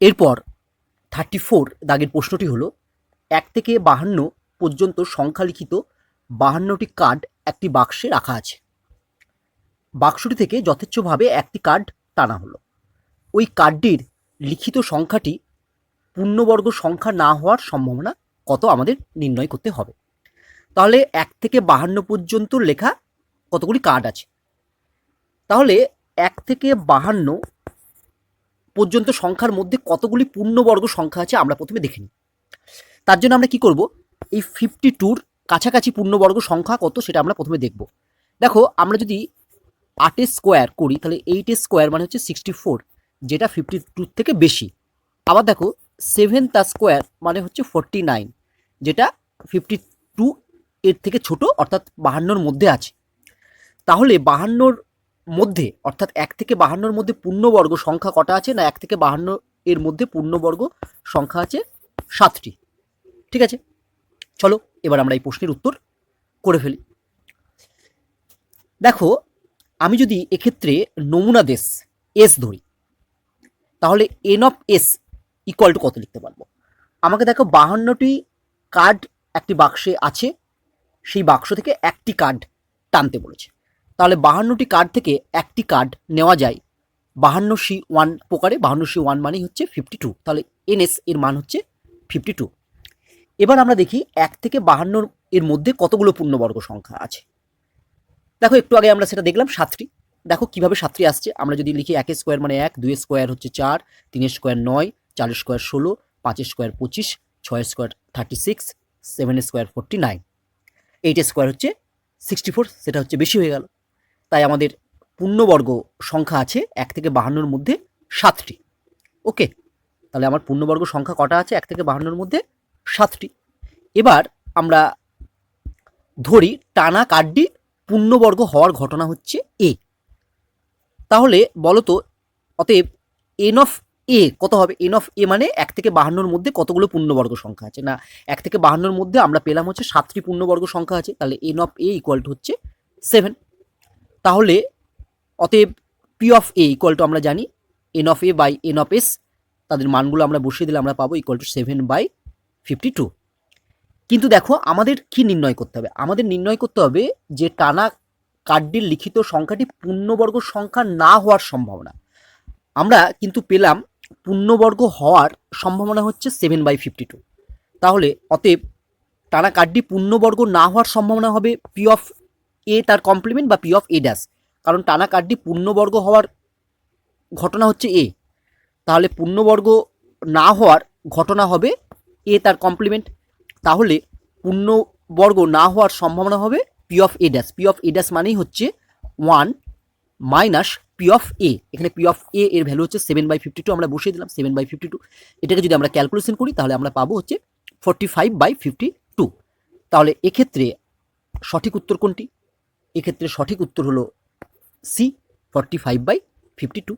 এরপর thirty four দাগের প্রশ্নটি হলো, এক থেকে বাহান্ন পর্যন্ত সংখ্যা লিখিত বাহান্নটি কার্ড একটি বাক্সে রাখা আছে। বাক্সটি থেকে যথেচ্ছভাবে একটি কার্ড টানা হলো। ওই কার্ডটির লিখিত সংখ্যাটি পূর্ণবর্গ সংখ্যা না হওয়ার সম্ভাবনা কত আমাদের নির্ণয় করতে হবে। তাহলে এক থেকে বাহান্ন পর্যন্ত লেখা কতগুলি কার্ড আছে? তাহলে এক থেকে বাহান্ন পর্যন্ত সংখ্যার মধ্যে কতগুলি পূর্ণবর্গ সংখ্যা আছে আমরা প্রথমে দেখে নিই। তার জন্য আমরা কি করব? এই ফিফটি টুর কাছাকাছি পূর্ণবর্গ সংখ্যা কত সেটা আমরা প্রথমে দেখব। দেখো, আমরা যদি আটের স্কোয়ার করি, তাহলে এইটের স্কোয়ার মানে হচ্ছে সিক্সটি ফোর যেটা ফিফটি টুর থেকে বেশি। আবার দেখো সেভেন তার স্কোয়ার মানে হচ্ছে ফোরটি নাইন যেটা ফিফটি টু এর থেকে ছোট, অর্থাৎ বাহান্নর মধ্যে আছে। তাহলে বাহান্নর মধ্যে, অর্থাৎ এক থেকে বাহান্নর মধ্যে পূর্ণবর্গ সংখ্যা কটা আছে না এক থেকে বাহান্ন এর মধ্যে পূর্ণবর্গ সংখ্যা আছে সাতটি। ঠিক আছে? চলো, এবার আমরা এই প্রশ্নের উত্তর করে ফেলি। দেখো, আমি যদি এক্ষেত্রে নমুনা দেশ এস ধরি, তাহলে N of S equal to কত লিখতে পারব? আমাকে দেখো বাহান্নটি কার্ড একটি বাক্সে আছে, সেই বাক্স থেকে একটি কার্ড টানতে বলেছে। তাহলে বাহান্নটি কার্ড থেকে একটি কার্ড নেওয়া যায়। বাহান্ন সি ওয়ান প্রকারে বাহান্ন সি ওয়ান মানেই হচ্ছে ফিফটি টু তাহলে এনএস এর মান হচ্ছে ফিফটি টু এবার আমরা দেখি এক থেকে বাহান্নর এর মধ্যে কতগুলো পূর্ণবর্গ সংখ্যা আছে। দেখো, একটু আগে আমরা সেটা দেখলাম, সাতটি। দেখো কীভাবে সাতটি আসছে। আমরা যদি লিখি একের স্কোয়ার মানে এক, দুই স্কোয়ার হচ্ছে চার তিনের স্কোয়ার নয় চারের স্কোয়ার ষোলো পাঁচের স্কোয়ার পঁচিশ, ছয় square thirty six seven square forty nine এইটের স্কোয়ার হচ্ছে সিক্সটি ফোর সেটা হচ্ছে বেশি হয়ে গেল। তাই আমাদের পূর্ণবর্গ সংখ্যা আছে এক থেকে বাহান্নর মধ্যে সাতটি। ওকে, তাহলে আমার পূর্ণবর্গ সংখ্যা কটা আছে? এক থেকে বাহান্নর মধ্যে সাতটি। এবার আমরা ধরি টানা কার্ডটি পূর্ণবর্গ হওয়ার ঘটনা হচ্ছে এ তাহলে বলো তো অতএব এন অফ এ কত হবে? এন অফ এ মানে এক থেকে বাহান্নর মধ্যে কতগুলো পূর্ণবর্গ সংখ্যা আছে? না, এক থেকে বাহান্নর মধ্যে আমরা পেলাম হচ্ছে সাতটি পূর্ণবর্গ সংখ্যা আছে, তাহলে N of A equal to হচ্ছে সেভেন তাহলে অতএব P of A equal to আমরা জানি N of A by N of S তাদের মানগুলো আমরা বসিয়ে দিলে আমরা পাবো equal to seven by fifty two কিন্তু দেখো, আমাদের কি নির্ণয় করতে হবে? আমাদের নির্ণয় করতে হবে যে টানা কার্ডটির লিখিত সংখ্যাটি পূর্ণবর্গ সংখ্যা না হওয়ার সম্ভাবনা। আমরা কিন্তু পেলাম পূর্ণবর্গ হওয়ার সম্ভাবনা হচ্ছে সেভেন বাই ফিফটি টু তাহলে অতএব টানা কার্ডটি পূর্ণবর্গ না হওয়ার সম্ভাবনা হবে পি অফ এ তার কমপ্লিমেন্ট বা পি অফ এ ড্যাশ কারণ টানা কার্ডটি পূর্ণবর্গ হওয়ার ঘটনা হচ্ছে এ তাহলে পূর্ণবর্গ না হওয়ার ঘটনা হবে এ তার কমপ্লিমেন্ট তাহলে পূর্ণবর্গ না হওয়ার সম্ভাবনা হবে P of A dash P of A dash মানেই হচ্ছে one minus P of A এখানে পি অফ এ এর ভ্যালু হচ্ছে সেভেন বাই ফিফটি টু আমরা বসিয়ে দিলাম সেভেন বাই ফিফটি টু এটাকে যদি আমরা ক্যালকুলেশন করি, তাহলে আমরা পাবো হচ্ছে forty five by fifty two তাহলে এক্ষেত্রে সঠিক উত্তর কোনটি? এক্ষেত্রে সঠিক উত্তর হলো C forty five by fifty two